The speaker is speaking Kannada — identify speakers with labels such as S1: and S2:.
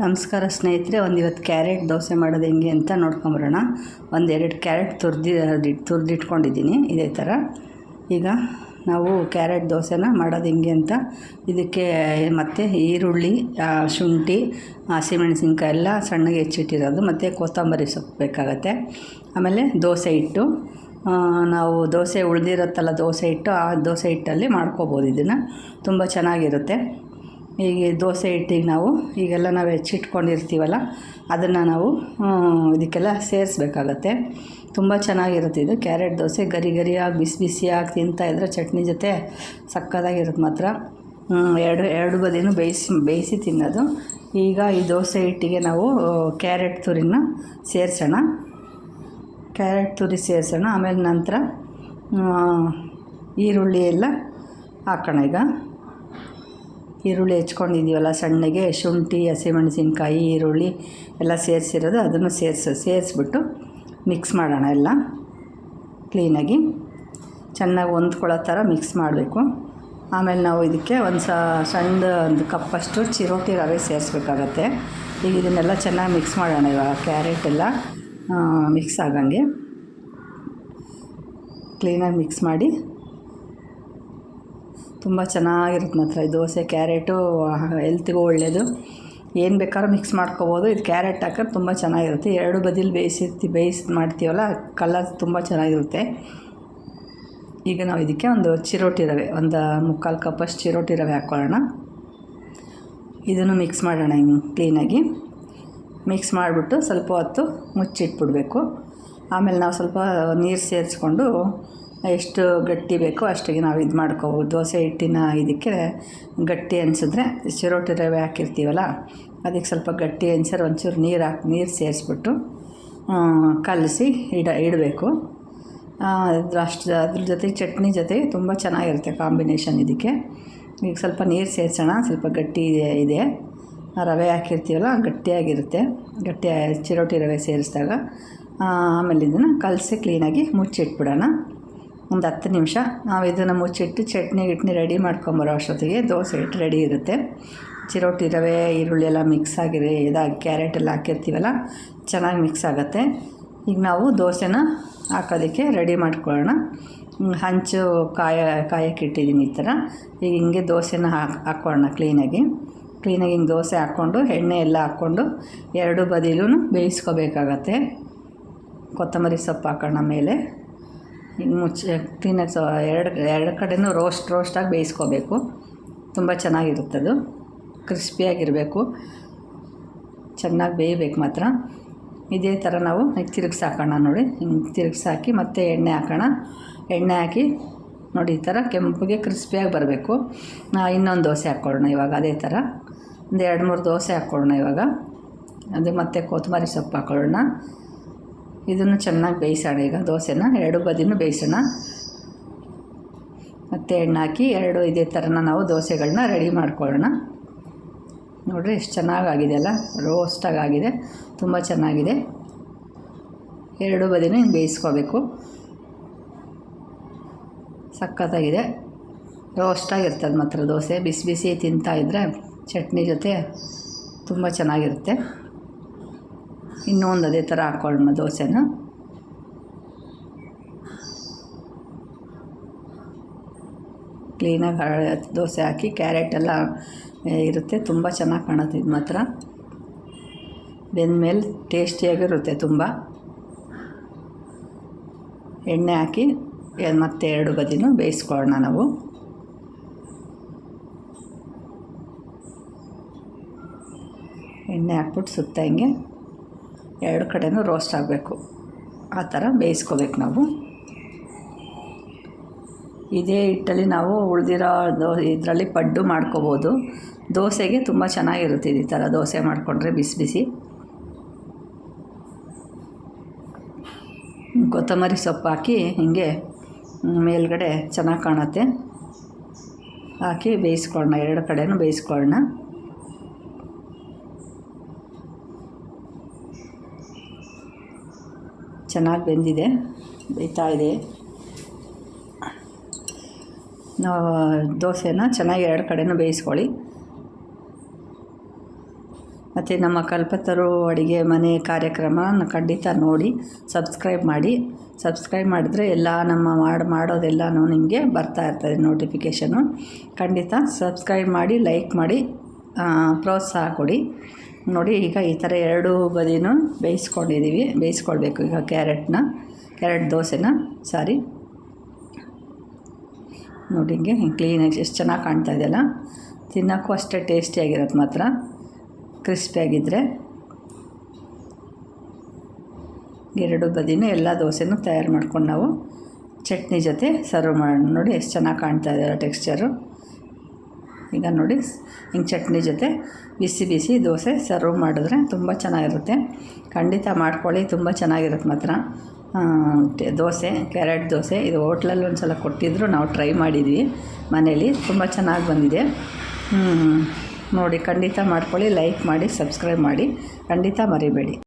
S1: ನಮಸ್ಕಾರ ಸ್ನೇಹಿತರೆ ಒಂದು ಇವತ್ತು ಕ್ಯಾರೆಟ್ ದೋಸೆ ಮಾಡೋದು ಹೆಂಗೆ ಅಂತ ನೋಡ್ಕೊಂಬರೋಣ. ಒಂದು ಎರಡು ಕ್ಯಾರೆಟ್ ತುರ್ದಿ ತುರ್ದಿಟ್ಕೊಂಡಿದ್ದೀನಿ ಇದೇ ಥರ. ಈಗ ನಾವು ಕ್ಯಾರೆಟ್ ದೋಸೆನ ಮಾಡೋದು ಹೆಂಗೆ ಅಂತ ಇದಕ್ಕೆ ಮತ್ತು ಈರುಳ್ಳಿ ಶುಂಠಿ, ಹಸಿಮೆಣಸಿನ್ಕಾಯಿ ಎಲ್ಲ ಸಣ್ಣಗೆ ಹೆಚ್ಚಿಟ್ಟಿರೋದು, ಮತ್ತು ಕೊತ್ತಂಬರಿ ಸೊಪ್ಪು ಬೇಕಾಗತ್ತೆ. ಆಮೇಲೆ ದೋಸೆ ಹಿಟ್ಟು. ನಾವು ದೋಸೆ ಉಳಿದಿರುತ್ತಲ್ಲ ದೋಸೆ ಹಿಟ್ಟು, ಆ ದೋಸೆ ಹಿಟ್ಟಲ್ಲಿ ಮಾಡ್ಕೋಬೋದು ಇದನ್ನು. ತುಂಬ ಚೆನ್ನಾಗಿರುತ್ತೆ. ಈಗ ದೋಸೆ ಹಿಟ್ಟಿಗೆ ನಾವು ಈಗೆಲ್ಲ ನಾವು ಹೆಚ್ಚಿಟ್ಕೊಂಡಿರ್ತೀವಲ್ಲ, ಅದನ್ನು ನಾವು ಇದಕ್ಕೆಲ್ಲ ಸೇರಿಸ್ಬೇಕಾಗತ್ತೆ. ತುಂಬ ಚೆನ್ನಾಗಿರುತ್ತೆ ಇದು. ಕ್ಯಾರೆಟ್ ದೋಸೆ ಗರಿ ಗರಿಯಾಗಿ, ಬಿಸಿ ಬಿಸಿಯಾಗಿ ತಿಂತಾಯಿದ್ರೆ ಚಟ್ನಿ ಜೊತೆ ಸಕ್ಕತ್ತಾಗಿರುತ್ತೆ ಮಾತ್ರ. ಎರಡು ಎರಡು ಬದಿನೂ ಬೇಯಿಸಿ ಬೇಯಿಸಿ ತಿನ್ನೋದು. ಈಗ ಈ ದೋಸೆ ಹಿಟ್ಟಿಗೆ ನಾವು ಕ್ಯಾರೆಟ್ ತುರಿನ ಸೇರಿಸೋಣ. ಕ್ಯಾರೆಟ್ ತುರಿ ಸೇರಿಸೋಣ, ಆಮೇಲೆ ನಂತರ ಈರುಳ್ಳಿ ಎಲ್ಲ ಹಾಕೋಣ ಈಗ. ಈರುಳ್ಳಿ ಹೆಚ್ಕೊಂಡಿದ್ದೀವಲ್ಲ, ಸಣ್ಣಗೆ ಶುಂಠಿ, ಹಸಿಮೆಣಸಿನ್ಕಾಯಿ, ಈರುಳ್ಳಿ ಎಲ್ಲ ಸೇರಿಸಿರೋದು ಅದನ್ನು ಸೇರಿಸಿ, ಸೇರಿಸ್ಬಿಟ್ಟು ಮಿಕ್ಸ್ ಮಾಡೋಣ ಎಲ್ಲ ಕ್ಲೀನಾಗಿ ಚೆನ್ನಾಗಿ ಹೊಂದ್ಕೊಳ್ಳೋ ಥರ ಮಿಕ್ಸ್ ಮಾಡಬೇಕು. ಆಮೇಲೆ ನಾವು ಇದಕ್ಕೆ ಒಂದು ಸ, ಸಣ್ಣ ಒಂದು ಕಪ್ಪಷ್ಟು ಚಿರೋಟಿ ರವೆ ಸೇರಿಸ್ಬೇಕಾಗತ್ತೆ. ಈಗ ಇದನ್ನೆಲ್ಲ ಚೆನ್ನಾಗಿ ಮಿಕ್ಸ್ ಮಾಡೋಣ ಇವಾಗ ಕ್ಯಾರೆಟ್ ಎಲ್ಲ ಮಿಕ್ಸ್ ಆಗಂಗೆ. ಕ್ಲೀನಾಗಿ ಮಿಕ್ಸ್ ಮಾಡಿ ತುಂಬ ಚೆನ್ನಾಗಿರುತ್ತೆ ಮಾತ್ರ. ಈ ದೋಸೆ, ಕ್ಯಾರೆಟು ಹೆಲ್ತಿಗೂ ಒಳ್ಳೆಯದು ಏನು ಬೇಕಾದ್ರೂ ಮಿಕ್ಸ್ ಮಾಡ್ಕೋಬೋದು. ಇದು ಕ್ಯಾರೆಟ್ ಹಾಕಿದ್ರೆ ತುಂಬ ಚೆನ್ನಾಗಿರುತ್ತೆ. ಎರಡು ಬದಿಲಿ ಬೇಯಿಸಿರ್ತಿ ಬೇಯಿಸಿ ಮಾಡ್ತೀವಲ್ಲ ಕಲರ್ ತುಂಬ ಚೆನ್ನಾಗಿರುತ್ತೆ. ಈಗ ನಾವು ಇದಕ್ಕೆ ಒಂದು ಚಿರೋಟಿ ರವೆ, ಒಂದು ಮುಕ್ಕಾಲು ಕಪ್ಪಷ್ಟು ಚಿರೋಟಿ ರವೆ ಹಾಕ್ಕೊಳ್ಳೋಣ ಇದನ್ನು ಮಿಕ್ಸ್ ಮಾಡೋಣ ಹಿಂಗೆ ಕ್ಲೀನಾಗಿ ಮಿಕ್ಸ್ ಮಾಡಿಬಿಟ್ಟು ಸ್ವಲ್ಪ ಹೊತ್ತು ಮುಚ್ಚಿಟ್ಬಿಡ್ಬೇಕು. ಆಮೇಲೆ ನಾವು ಸ್ವಲ್ಪ ನೀರು ಸೇರಿಸ್ಕೊಂಡು ಎಷ್ಟು ಗಟ್ಟಿ ಬೇಕೋ ಅಷ್ಟಿಗೆ ನಾವು ಇದು ಮಾಡ್ಕೋಬೋದು. ದೋಸೆ ಹಿಟ್ಟಿನ ಇದಕ್ಕೆ ಗಟ್ಟಿ ಅನಿಸಿದ್ರೆ ಚಿರೋಟಿ ರವೆ ಹಾಕಿರ್ತೀವಲ್ಲ, ಅದಕ್ಕೆ ಸ್ವಲ್ಪ ಗಟ್ಟಿ ಅನ್ಸರ್ ಒಂಚೂರು ನೀರು ಹಾಕಿ, ನೀರು ಸೇರಿಸ್ಬಿಟ್ಟು ಕಲಸಿ ಇಡ, ಇಡಬೇಕು. ಅಷ್ಟು, ಅದ್ರ ಜೊತೆ ಚಟ್ನಿ ಜೊತೆ ತುಂಬ ಚೆನ್ನಾಗಿರುತ್ತೆ ಕಾಂಬಿನೇಷನ್ ಇದಕ್ಕೆ. ಈಗ ಸ್ವಲ್ಪ ನೀರು ಸೇರಿಸೋಣ, ಸ್ವಲ್ಪ ಗಟ್ಟಿ ಇದೆ ಇದೆ. ರವೆ ಹಾಕಿರ್ತೀವಲ್ಲ, ಗಟ್ಟಿಯಾಗಿರುತ್ತೆ. ಗಟ್ಟಿ ಚಿರೋಟಿ ರವೆ ಸೇರಿಸಿದಾಗ ಆಮೇಲೆ ಇದನ್ನು ಕಲಸಿ ಕ್ಲೀನಾಗಿ ಮುಚ್ಚಿಟ್ಬಿಡೋಣ. ಒಂದು ಹತ್ತು ನಿಮಿಷ ನಾವು ಇದನ್ನು ಮುಚ್ಚಿಟ್ಟು ಚಟ್ನಿ ಗಿಟ್ನಿ ರೆಡಿ ಮಾಡ್ಕೊಂಬರೋ ಅಷ್ಟೊತ್ತಿಗೆ ದೋಸೆ ಹಿಟ್ಟು ರೆಡಿ ಇರುತ್ತೆ. ಚಿರೋಟಿ ರವೆ, ಈರುಳ್ಳಿ ಎಲ್ಲ ಮಿಕ್ಸ್ ಆಗಿರಿ ಇದಾಗಿ ಕ್ಯಾರೆಟ್ ಎಲ್ಲ ಹಾಕಿರ್ತೀವಲ್ಲ, ಚೆನ್ನಾಗಿ ಮಿಕ್ಸ್ ಆಗುತ್ತೆ. ಈಗ ನಾವು ದೋಸೆನ ಹಾಕೋದಕ್ಕೆ ರೆಡಿ ಮಾಡ್ಕೊಳ್ಳೋಣ. ಹಂಚು, ಕಾಯ, ಕಾಯಕ್ಕೆ ಇಟ್ಟಿದ್ದೀನಿ ಈ ಥರ. ಈಗ ಹಿಂಗೆ ದೋಸೆನ ಹಾಕಿ ಹಾಕ್ಕೊಳ್ಳೋಣ ಕ್ಲೀನಾಗಿ ಕ್ಲೀನಾಗಿ ಹಿಂಗೆ ದೋಸೆ ಹಾಕ್ಕೊಂಡು, ಎಣ್ಣೆ ಎಲ್ಲ ಹಾಕ್ಕೊಂಡು ಎರಡು ಬದಿಲೂ ಬೇಯಿಸ್ಕೋಬೇಕಾಗತ್ತೆ. ಕೊತ್ತಂಬರಿ ಸೊಪ್ಪು ಹಾಕೋಣ ಮೇಲೆ. ಹಿಂಗೆ ಮುಚ್ಚಿ ಕ್ಲೀನಾಗಿ ಸೊ, ಎರಡು ಎರಡು ಕಡೆಯೂ ರೋಸ್ಟ್, ರೋಸ್ಟಾಗಿ ಬೇಯಿಸ್ಕೋಬೇಕು. ತುಂಬ ಚೆನ್ನಾಗಿರುತ್ತೆ ಅದು. ಕ್ರಿಸ್ಪಿಯಾಗಿರಬೇಕು. ಚೆನ್ನಾಗಿ ಬೇಯಬೇಕು ಮಾತ್ರ. ಇದೇ ಥರ ನಾವು ತಿರುಗಿಸಿ ಹಾಕೋಣ ನೋಡಿ. ಹಿಂಗೆ ತಿರುಗಿಸಿ ಹಾಕಿ ಮತ್ತೆ ಎಣ್ಣೆ ಹಾಕೋಣ. ಎಣ್ಣೆ ಹಾಕಿ ನೋಡಿ ಈ ಥರ ಕೆಂಪಗೆ ಕ್ರಿಸ್ಪಿಯಾಗಿ ಬರಬೇಕು. ಇನ್ನೊಂದು ದೋಸೆ ಹಾಕ್ಕೊಳ್ಳೋಣ ಇವಾಗ ಅದೇ ಥರ. ಒಂದು ಎರಡು ಮೂರು ದೋಸೆ ಹಾಕ್ಕೊಳ್ಳೋಣ ಇವಾಗ. ಅದು ಮತ್ತೆ ಕೊತ್ತಂಬರಿ ಸೊಪ್ಪು ಹಾಕ್ಕೊಳ್ಳೋಣ. ಇದನ್ನು ಚೆನ್ನಾಗಿ ಬೇಯಿಸೋಣ. ಈಗ ದೋಸೆನ ಎರಡು ಬದಿನೂ ಬೇಯಿಸೋಣ. ಮತ್ತು ಎಣ್ಣೆ ಹಾಕಿ ಎರಡು ಇದೇ ಥರನ ನಾವು ದೋಸೆಗಳನ್ನ ರೆಡಿ ಮಾಡ್ಕೊಳ್ಳೋಣ. ನೋಡಿರಿ ಎಷ್ಟು ಚೆನ್ನಾಗಾಗಿದೆ ಅಲ್ಲ. ರೋಸ್ಟಾಗಿ ಆಗಿದೆ ತುಂಬ ಚೆನ್ನಾಗಿದೆ. ಎರಡು ಬದಿನೂ ಹಿಂಗೆ ಬೇಯಿಸ್ಕೋಬೇಕು. ಸಖತ್ತಾಗಿದೆ. ರೋಸ್ಟಾಗಿರ್ತದೆ ಮಾತ್ರ ದೋಸೆ. ಬಿಸಿ ಬಿಸಿ ತಿಂತಾಯಿದ್ರೆ ಚಟ್ನಿ ಜೊತೆ ತುಂಬ ಚೆನ್ನಾಗಿರುತ್ತೆ. ಇನ್ನೂ ಒಂದು ಅದೇ ಥರ ಹಾಕ್ಕೊಳ್ಳೋಣ ದೋಸೆನ. ಕ್ಲೀನಾಗಿ ದೋಸೆ ಹಾಕಿ ಕ್ಯಾರೆಟ್ ಎಲ್ಲ ಇರುತ್ತೆ. ತುಂಬ ಚೆನ್ನಾಗಿ ಕಾಣುತ್ತೆ ಇದು ಮಾತ್ರ. ಬೆಂದಮೇಲೆ ಟೇಸ್ಟಿಯಾಗಿರುತ್ತೆ ತುಂಬ. ಎಣ್ಣೆ ಹಾಕಿ ಮತ್ತೆ ಎರಡು ಬದಿನೂ ಬೇಯಿಸ್ಕೊಳ್ಳೋಣ ನಾವು. ಎಣ್ಣೆ ಹಾಕ್ಬಿಟ್ಟು ಸುತ್ತ ಹಿಂಗೆ. ಎರಡು ಕಡೆನೂ ರೋಸ್ಟ್ ಆಗಬೇಕು. ಆ ಥರ ಬೇಯಿಸ್ಕೋಬೇಕು ನಾವು. ಇದೇ ಹಿಟ್ಟಲ್ಲಿ ನಾವು ಉಳಿದಿರೋ ದೋ, ಇದರಲ್ಲಿ ಪಡ್ಡು ಮಾಡ್ಕೋಬೋದು. ದೋಸೆಗೆ ತುಂಬ ಚೆನ್ನಾಗಿರುತ್ತೆ ಈ ಥರ ದೋಸೆ ಮಾಡಿಕೊಂಡ್ರೆ ಬಿಸಿ ಬಿಸಿ. ಕೊತ್ತಂಬರಿ ಸೊಪ್ಪು ಹಾಕಿ ಹೀಗೆ ಮೇಲ್ಗಡೆ ಚೆನ್ನಾಗಿ ಕಾಣುತ್ತೆ. ಹಾಕಿ ಬೇಯಿಸ್ಕೊಳ್ಳೋಣ, ಎರಡು ಕಡೆನೂ ಬೇಯಿಸ್ಕೊಳ್ಳೋಣ. ಚೆನ್ನಾಗಿ ಬೆಂದಿದೆ, ಬೇಯ್ತಾ ಇದೆ. ನಾವು ದೋಸೆನ ಚೆನ್ನಾಗಿ ಎರಡು ಕಡೆನೂ ಬೇಯಿಸ್ಕೊಳ್ಳಿ. ಮತ್ತು ನಮ್ಮ ಕಲ್ಪತರು ಅಡುಗೆ ಮನೆ ಕಾರ್ಯಕ್ರಮ ಖಂಡಿತ ನೋಡಿ, ಸಬ್ಸ್ಕ್ರೈಬ್ ಮಾಡಿ. ಸಬ್ಸ್ಕ್ರೈಬ್ ಮಾಡಿದ್ರೆ ಎಲ್ಲ ನಮ್ಮ ಮಾಡಿ, ಮಾಡೋದೆಲ್ಲನೂ ನಿಮಗೆ ಬರ್ತಾ ಇರ್ತದೆ ನೋಟಿಫಿಕೇಷನು. ಖಂಡಿತ ಸಬ್ಸ್ಕ್ರೈಬ್ ಮಾಡಿ, ಲೈಕ್ ಮಾಡಿ ಪ್ರೋತ್ಸಾಹ ಕೊಡಿ. ನೋಡಿ, ಈಗ ಈ ಥರ ಎರಡು ಬದಿನೂ ಬೇಯಿಸ್ಕೊಂಡಿದ್ದೀವಿ ಬೇಯಿಸ್ಕೊಳ್ಬೇಕು ಈಗ ಕ್ಯಾರೆಟ್ನ, ಕ್ಯಾರೆಟ್ ದೋಸೆನ, ಸಾರಿ. ನೋಡಿ, ಹಿಂಗೆ ಕ್ಲೀನಾಗಿ ಎಷ್ಟು ಚೆನ್ನಾಗಿ ಕಾಣ್ತಾ ಇದೆಯಲ್ಲ ತಿನ್ನೋಕ್ಕೂ ಅಷ್ಟೇ ಟೇಸ್ಟಿಯಾಗಿರೋದು ಮಾತ್ರ. ಕ್ರಿಸ್ಪಿಯಾಗಿದ್ದರೆ ಎರಡು ಬದಿನೂ ಎಲ್ಲ ದೋಸೆನೂ ತಯಾರು ಮಾಡ್ಕೊಂಡು ನಾವು ಚಟ್ನಿ ಜೊತೆ ಸರ್ವ್ ಮಾಡೋಣ. ನೋಡಿ, ಎಷ್ಟು ಚೆನ್ನಾಗಿ ಕಾಣ್ತಾ ಇದೆಯಲ್ಲ ಟೆಕ್ಸ್ಚರು ಈಗ ನೋಡಿ, ಹಿಂಗೆ ಚಟ್ನಿ ಜೊತೆ ಬಿಸಿ ಬಿಸಿ ದೋಸೆ ಸರ್ವ್ ಮಾಡಿದ್ರೆ ತುಂಬ ಚೆನ್ನಾಗಿರುತ್ತೆ. ಖಂಡಿತ ಮಾಡ್ಕೊಳ್ಳಿ, ತುಂಬ ಚೆನ್ನಾಗಿರುತ್ತೆ ಮಾತ್ರ. ದೋಸೆ ಕ್ಯಾರೆಟ್ ದೋಸೆ, ಇದು ಹೋಟ್ಲಲ್ಲಿ ಒಂದು ಸಲ ಕೊಟ್ಟಿದ್ದರು ನಾವು ಟ್ರೈ ಮಾಡಿದ್ವಿ. ಮನೇಲಿ ತುಂಬ ಚೆನ್ನಾಗಿ ಬಂದಿದೆ. ನೋಡಿ, ಖಂಡಿತ ಮಾಡ್ಕೊಳ್ಳಿ ಲೈಕ್ ಮಾಡಿ ಸಬ್ಸ್ಕ್ರೈಬ್ ಮಾಡಿ. ಖಂಡಿತ ಮರಿಬೇಡಿ.